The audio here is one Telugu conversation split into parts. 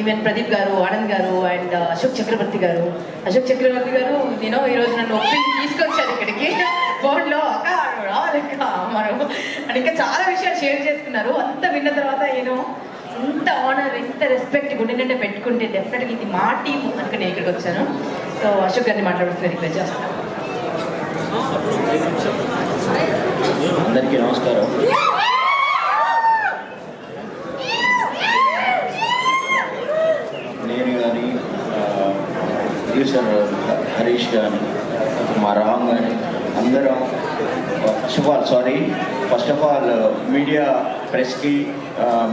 ఈవెన్ ప్రదీప్ గారు ఆనంద్ గారు అండ్ అశోక్ చక్రవర్తి గారు. అశోక్ చక్రవర్తి గారు నేను ఈ రోజు నన్ను ఒప్పించి తీసుకొచ్చారు ఇక్కడికి. ఫోన్లో అక్క మనం అని ఇంకా చాలా విషయాలు షేర్ చేసుకున్నారు. అంత విన్న తర్వాత నేను ఇంత ఆనర్ ఇంత రెస్పెక్ట్ గుండె నిండా పెట్టుకుంటే డెఫినెట్గా ఇది మా టీం అనుకుని నేను ఇక్కడికి వచ్చాను. సో అశోక్ గారిని మాట్లాడుతున్న రిక్వెస్ట్ చేస్తాను. అందరికీ నమస్కారం నేను కానీ ప్రొడ్యూసర్ హరీష్ కానీ మా రామ్ కానీ అందరం first of all sorry first of all media ప్రెస్కి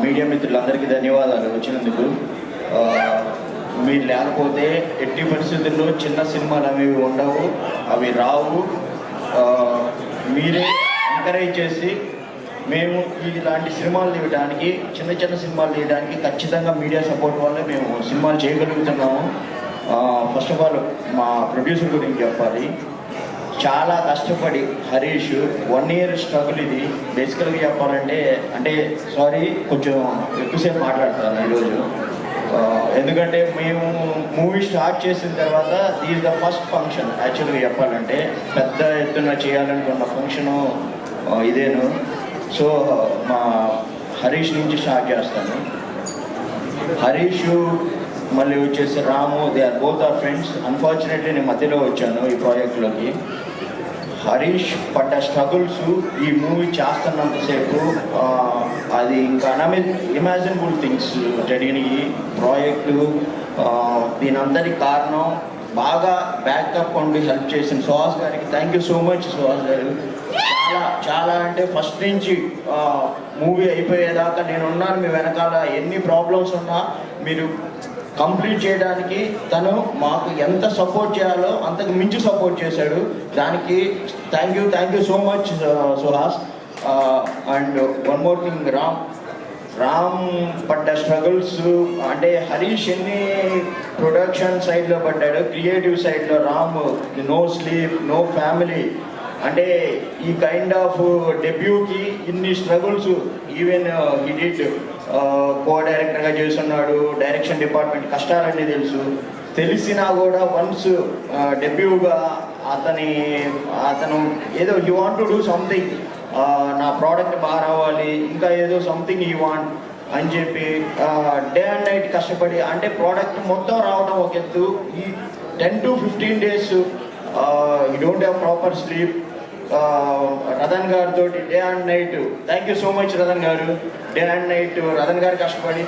media మిత్రులందరికీ ధన్యవాదాలు వచ్చినందుకు. మీరు లేకపోతే ఎట్టి పరిస్థితుల్లో చిన్న సినిమాలు అవి ఉండవు అవి రావు. మీరే ఎంకరేజ్ చేసి మేము ఇలాంటి సినిమాలు తీయడానికి చిన్న చిన్న సినిమాలు తీయడానికి ఖచ్చితంగా మీడియా సపోర్ట్ వల్ల మేము సినిమాలు చేయగలుగుతున్నాము. ఫస్ట్ ఆఫ్ ఆల్ మా ప్రొడ్యూసర్ గురించి చెప్పాలి. చాలా కష్టపడి హరీష్ వన్ ఇయర్ స్ట్రగుల్ ఇది. బేసికల్గా చెప్పాలంటే అంటే సారీ కొంచెం ఎక్కువసేపు మాట్లాడతాను ఈరోజు ఎందుకంటే మేము మూవీ స్టార్ట్ చేసిన తర్వాత ఈజ్ ద ఫస్ట్ ఫంక్షన్ యాక్చువల్గా చెప్పాలంటే పెద్ద ఎత్తున చేయాలనుకున్న ఫంక్షను ఇదేను. సో మా హరీష్ నుంచి స్టార్ట్ చేస్తాను. హరీష్ మళ్ళీ వచ్చేసి Ramu they are both are friends unfortunately నేను మధ్యలో వచ్చాను ఈ ప్రాజెక్ట్లోకి హరీష్ పడ్డ స్ట్రగుల్స్ ఈ మూవీ చేస్తున్నంతసేపు అది ఇంకా అనమి ఇమాజినబుల్ థింగ్స్ జరిగినాయి. ప్రాజెక్టు ఆ, దీనందరి కారణం. బాగా బ్యాకప్ ఉండి హెల్ప్ చేసిన సుహాస్ గారికి thank you so much Suhas garu. చాలా చాలా అంటే ఫస్ట్ నుంచి మూవీ అయిపోయేదాకా నేను ఉన్నాను మీ వెనకాల ఎన్ని ప్రాబ్లమ్స్ ఉన్నా మీరు కంప్లీట్ చేయడానికి తను మాకు ఎంత సపోర్ట్ చేయాలో అంతకు మించి సపోర్ట్ చేశాడు. దానికి thank you thank you so much Suhas. And one more thing Ram. Ram పడ్డ స్ట్రగుల్స్ అంటే హరీష్ ఎన్ని ప్రొడక్షన్ సైడ్లో పడ్డాడు క్రియేటివ్ సైడ్లో Ram no sleep no family అంటే ఈ కైండ్ ఆఫ్ డెబ్యూకి ఇన్ని స్ట్రగుల్స్ ఈవెన్ హిడిట్ కో డైరెక్టర్గా చేస్తున్నాడు డైరెక్షన్ డిపార్ట్మెంట్ కష్టాలన్నీ తెలుసు. తెలిసినా కూడా వన్స్ డెబ్యూగా అతని అతను ఏదో you want to do something నా ప్రోడక్ట్ బాగా రావాలి ఇంకా ఏదో సంథింగ్ యూ వాంట్ అని చెప్పి డే అండ్ నైట్ కష్టపడి అంటే ప్రోడక్ట్ మొత్తం రావడం ఒక ఎత్తు. ఈ ten to fifteen days you don't have proper sleep Ratan గారితో day and night. Thank you so much Ratan garu. Day and night Ratan గారు కష్టపడి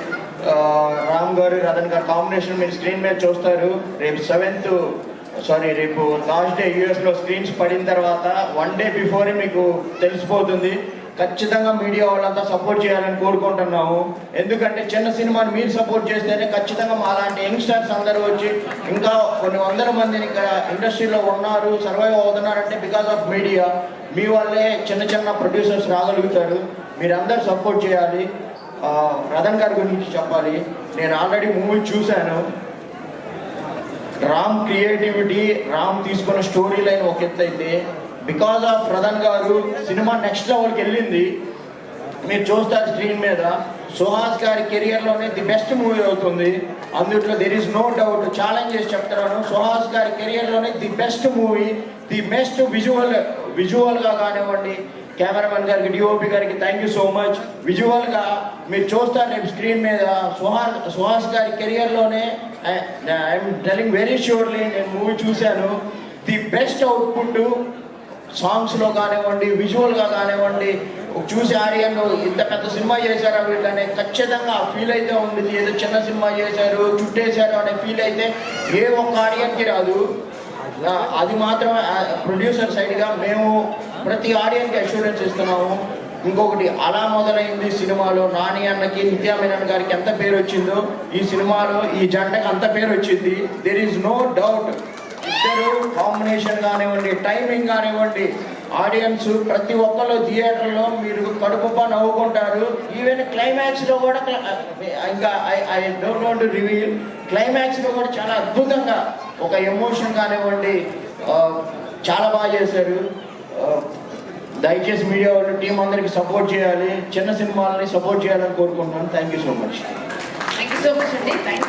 రామ్ గారు రతన్ గారు కాంబినేషన్ మీరు స్క్రీన్ మీద చూస్తారు. రేపు సెవెంత్ సారీ రేపు లాస్ట్ డే యూఎస్లో స్క్రీన్స్ పడిన తర్వాత వన్ డే బిఫోరే మీకు తెలిసిపోతుంది. ఖచ్చితంగా మీడియా వాళ్ళంతా సపోర్ట్ చేయాలని కోరుకుంటున్నాము. ఎందుకంటే చిన్న సినిమాని మీరు సపోర్ట్ చేస్తేనే ఖచ్చితంగా మా లాంటి యంగ్స్టర్స్ అందరూ వచ్చి ఇంకా కొన్ని వందల మందిని ఇక్కడ ఇండస్ట్రీలో ఉన్నారు సర్వైవ్ అవుతున్నారంటే బికాస్ ఆఫ్ మీడియా. మీ వల్లే చిన్న చిన్న ప్రొడ్యూసర్స్ రాగలుగుతారు. మీరందరూ సపోర్ట్ చేయాలి. రథన్ రతన్ గారి గురించి చెప్పాలి. నేను ఆల్రెడీ మూవీ చూశాను. రామ్ క్రియేటివిటీ రామ్ తీసుకున్న స్టోరీ లైన్ ఒక ఎత్తు అయితే బికాస్ ఆఫ్ ప్రధాన్ గారు సినిమా నెక్స్ట్ లెవెల్కి వెళ్ళింది మీరు చూస్తారు స్క్రీన్ మీద. సుహాస్ గారి కెరియర్లోనే ది బెస్ట్ మూవీ అవుతుంది. అందుట్లో there is no doubt challenge చేసి చెప్తున్నాను. సుహాస్ గారి కెరియర్లోనే the best movie the best visual విజువల్గా కానివ్వండి కెమెరామెన్ గారికి డిఓపి గారికి థ్యాంక్ యూ సో మచ్ విజువల్గా మీరు చూస్తారు రేపు స్క్రీన్ మీద. సుహాస్ సుహాస్ గారి కెరియర్లోనే ఐఎమ్ టెలింగ్ వెరీ ష్యూర్లీ నేను మూవీ చూశాను. ది బెస్ట్ అవుట్పుట్ సాంగ్స్లో కానివ్వండి విజువల్గా కానివ్వండి చూసి ఆర్యన్ ఇంత పెద్ద సినిమా చేశారా వీళ్ళని? ఖచ్చితంగా ఫీల్ అయితే ఉంది ఏదో చిన్న సినిమా చేశారు చుట్టేశారు అనే ఫీల్ అయితే ఏ ఒక్క ఆడియన్కి రాదు. అది మాత్రమే ప్రొడ్యూసర్ సైడ్గా మేము ప్రతి ఆడియన్కి అష్యూరెన్స్ ఇస్తున్నాము. ఇంకొకటి అలా మొదలైంది సినిమాలో నాని అన్నకి నిత్యా మేనన్ గారికి ఎంత పేరు వచ్చిందో ఈ సినిమాలో ఈ జంటకి అంత పేరు వచ్చింది. దెర్ ఈజ్ నో డౌట్ ఇద్దరు కాంబినేషన్ కానివ్వండి టైమింగ్ కానివ్వండి ఆడియన్స్ ప్రతి ఒక్కరు థియేటర్లో మీరు కడుపు పని నవ్వుకుంటారు. ఈవెన్ క్లైమాక్స్లో కూడా ఇంకా I I don't want reveal క్లైమాక్స్లో కూడా చాలా అద్భుతంగా ఒక ఎమోషన్ కానివ్వండి చాలా బాగా చేశారు. దయచేసి మీడియా వాళ్ళు టీం అందరికి సపోర్ట్ చేయాలి. చిన్న సినిమాలని సపోర్ట్ చేయాలని కోరుకుంటున్నాను. Thank you so much thank you so much అండి. థ్యాంక్